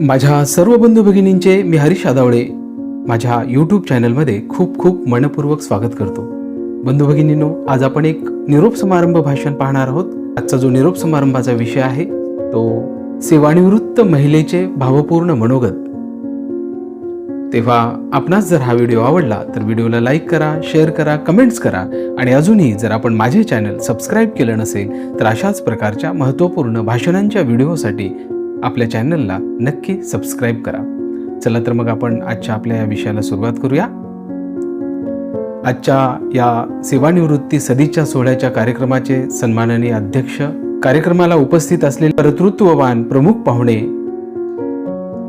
माझ्या सर्व बंधू भगिनींचे मी हरीश आदावळे माझ्या यूट्यूब चॅनलमध्ये खूप खूप मनपूर्वक स्वागत करतो. बंधू भगिनींनो आज आपण एक निरोप समारंभ भाषण पाहणार आहोत. आजचा जो निरोप समारंभाचा विषय आहे तो सेवानिवृत्त महिलेचे भावपूर्ण मनोगत. तेव्हा आपणास जर हा व्हिडिओ आवडला तर व्हिडिओला लाईक करा शेअर करा कमेंट्स करा आणि अजूनही जर आपण माझे चॅनल सबस्क्राईब केलं नसेल तर अशाच प्रकारच्या महत्त्वपूर्ण भाषणांच्या व्हिडिओसाठी आपल्या चॅनलला नक्की सबस्क्राईब करा. चला तर मग आपण आजच्या आपल्या या विषयाला सुरुवात करूया. आजच्या या सेवानिवृत्ती सदीच्या सोहळ्याच्या कार्यक्रमाचे सन्माननीय अध्यक्ष कार्यक्रमाला उपस्थित असलेले कर्तृत्ववान प्रमुख पाहुणे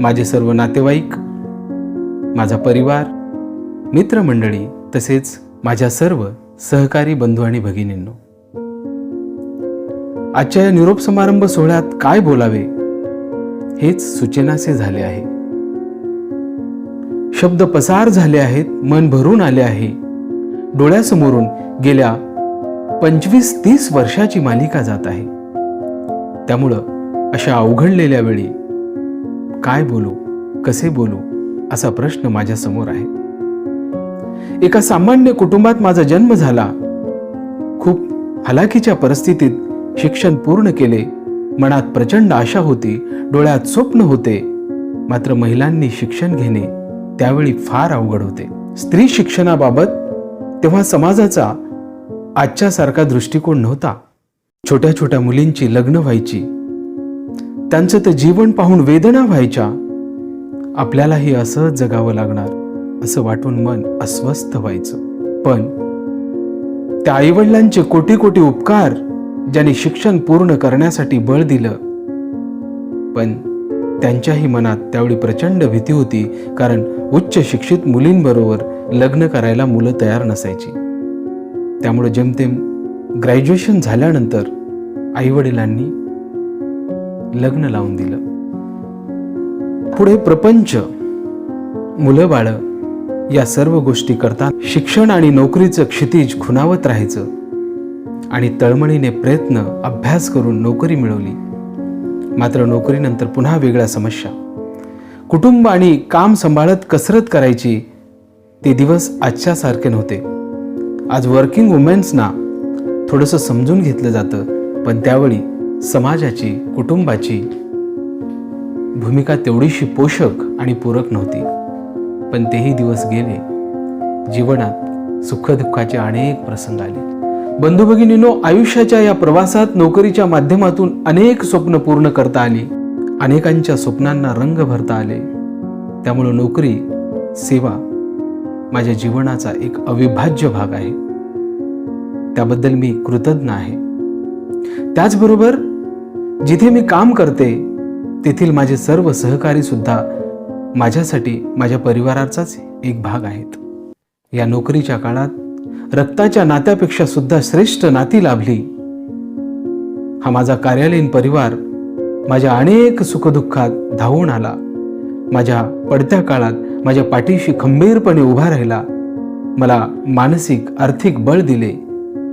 माझे सर्व नातेवाईक माझा परिवार मित्रमंडळी तसेच माझ्या सर्व सहकारी बंधू आणि भगिनींनो. आजच्या या निरोप समारंभ सोहळ्यात काय बोलावे? हेच सूचनासे झाले आहे. शब्द पसार झाले आहेत मन भरून आले आहे. डोळ्यासमोरून गेल्या पंचवीस तीस वर्षाची मालिका जात आहे. त्यामुळं अशा अवघडलेल्या वेळी काय बोलू कसे बोलू असा प्रश्न माझ्यासमोर आहे. एका सामान्य कुटुंबात माझा जन्म झाला. खूप हलाखीच्या परिस्थितीत शिक्षण पूर्ण केले. मनात प्रचंड आशा होती डोळ्यात स्वप्न होते. मात्र महिलांनी शिक्षण घेणे त्यावेळी फार अवघड होते. स्त्री शिक्षणाबाबत तेव्हा समाजाचा आजच्या सारखा दृष्टिकोन नव्हता. छोट्या छोट्या मुलींची लग्न व्हायची त्यांचं ते जीवन पाहून वेदना व्हायच्या. आपल्यालाही असं जगावं लागणार असं वाटून मन अस्वस्थ व्हायचं. पण त्या आईवडिलांचे कोटी कोटी उपकार ज्यांनी शिक्षण पूर्ण करण्यासाठी बळ दिलं. पण त्यांच्याही मनात त्यावेळी प्रचंड भीती होती कारण उच्च शिक्षित मुलींबरोबर लग्न करायला मुलं तयार नसायची. त्यामुळे जेमतेम ग्रॅज्युएशन झाल्यानंतर आईवडिलांनी लग्न लावून दिलं. पुढे प्रपंच मुलं बाळं या सर्व गोष्टी करता शिक्षण आणि नोकरीचं क्षितिज खुणावत राहायचं. आणि तळमळीने प्रयत्न अभ्यास करून नोकरी मिळवली. मात्र नोकरीनंतर पुन्हा वेगळ्या समस्या. कुटुंब आणि काम सांभाळत कसरत करायची ते दिवस आजच्यासारखे नव्हते. आज वर्किंग वुमेन्सना थोडंसं समजून घेतलं जातं पण त्यावेळी समाजाची कुटुंबाची भूमिका तेवढीशी पोषक आणि पूरक नव्हती. पण तेही दिवस गेले जीवनात सुखदुःखाचे अनेक प्रसंग आले. बंधू भगिनीनो आयुष्याच्या या प्रवासात नोकरीच्या माध्यमातून अनेक स्वप्न पूर्ण करता आली. अनेकांच्या स्वप्नांना रंग भरता आले. त्यामुळं नोकरी सेवा माझ्या जीवनाचा एक अविभाज्य भाग आहे. त्याबद्दल मी कृतज्ञ आहे. त्याचबरोबर जिथे मी काम करते तेथील माझे सर्व सहकारी सुद्धा माझ्यासाठी माझ्या परिवाराचाच एक भाग आहेत. या नोकरीच्या काळात रक्ताच्या नात्यापेक्षा सुद्धा श्रेष्ठ नाती लाभली. हा माझा कार्यालयीन परिवार माझ्या अनेक सुखदुःखात धावून आला. माझ्या पडत्या काळात माझ्या पाठीशी खंबीरपणे उभा राहिला. मला मानसिक आर्थिक बळ दिले.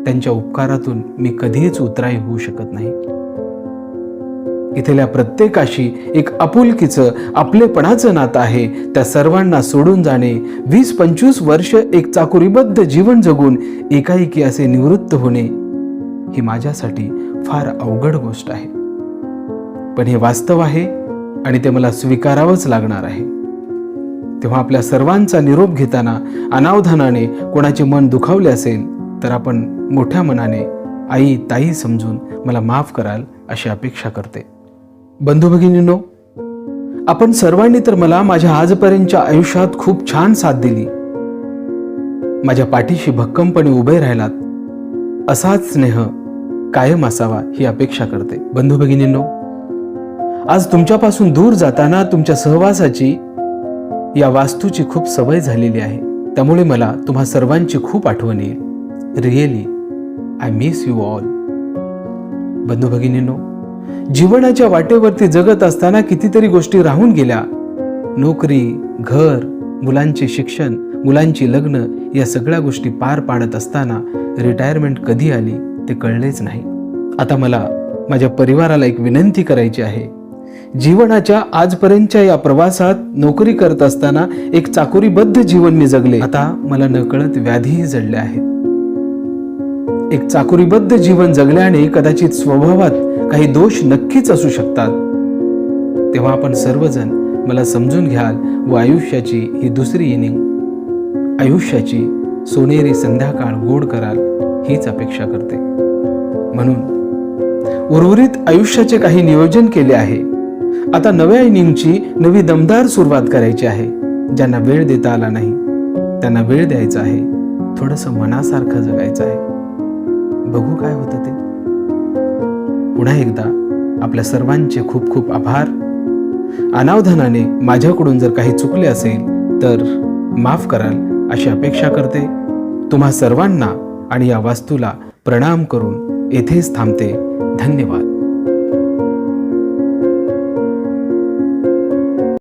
त्यांच्या उपकारातून मी कधीच उतराई होऊ शकत नाही. इथल्या प्रत्येकाशी एक आपुलकीचं आपलेपणाचं नातं आहे. त्या सर्वांना सोडून जाणे वीस पंचवीस वर्ष एक चाकुरीबद्ध जीवन जगून एकाएकी असे निवृत्त होणे ही माझ्यासाठी फार अवघड गोष्ट आहे. पण हे वास्तव आहे आणि ते मला स्वीकारावंच लागणार आहे. तेव्हा आपल्या सर्वांचा निरोप घेताना अनावधानाने कोणाचे मन दुखावले असेल तर आपण मोठ्या मनाने आई ताई समजून मला माफ कराल अशी अपेक्षा करते. बंधू भगिनींनो आपण सर्वांनी तर मला माझ्या आजपर्यंतच्या आयुष्यात खूप छान साथ दिली. माझ्या पाठीशी भक्कमपणे उभे राहिलात. असाच स्नेह कायम असावा ही अपेक्षा करते. बंधू भगिनींनो आज तुमच्यापासून दूर जाताना तुमच्या सहवासाची या वास्तूची खूप सवय झालेली आहे. त्यामुळे मला तुम्हा सर्वांची खूप आठवण येईल. Really I miss you all बंधू भगिनींनो जीवनाच्या वाटेवरती जगत असताना कितीतरी गोष्टी राहून गेल्या. नोकरी घर मुलांचे शिक्षण मुलांची लग्न या सगळ्या गोष्टी पार पाडत असताना रिटायरमेंट कधी आली ते कळलेच नाही. आता मला माझ्या परिवाराला एक विनंती करायची आहे. जीवनाच्या आजपर्यंतच्या या प्रवासात नोकरी करत असताना एक चाकोरीबद्ध जीवन मी जगले. आता मला नकळत व्याधीही जडल्या आहेत. एक चाकुरीबद्ध जीवन जगल्याने कदाचित स्वभावात काही दोष नक्कीच असू शकतात. तेव्हा आपण सर्वजण मला समजून घ्याल व आयुष्याची ही दुसरी इनिंग आयुष्याची सोनेरी संध्याकाळ गोड कराल हीच अपेक्षा करते. म्हणून उर्वरित आयुष्याचे काही नियोजन केले आहे. आता नव्या इनिंगची नवी दमदार सुरुवात करायची आहे. ज्यांना वेळ देता आला नाही त्यांना वेळ द्यायचा आहे. थोडंसं मनासारखं जगायचं आहे. बघू काय होतं ते. पुन्हा एकदा आपल्या सर्वांचे खूप खूप आभार. अनावधानाने माझ्याकडून जर काही चुकले असेल तर माफ कराल अशी अपेक्षा करते. तुम्हा सर्वांना आणि या वास्तूला प्रणाम करून येथेच थांबते. धन्यवाद.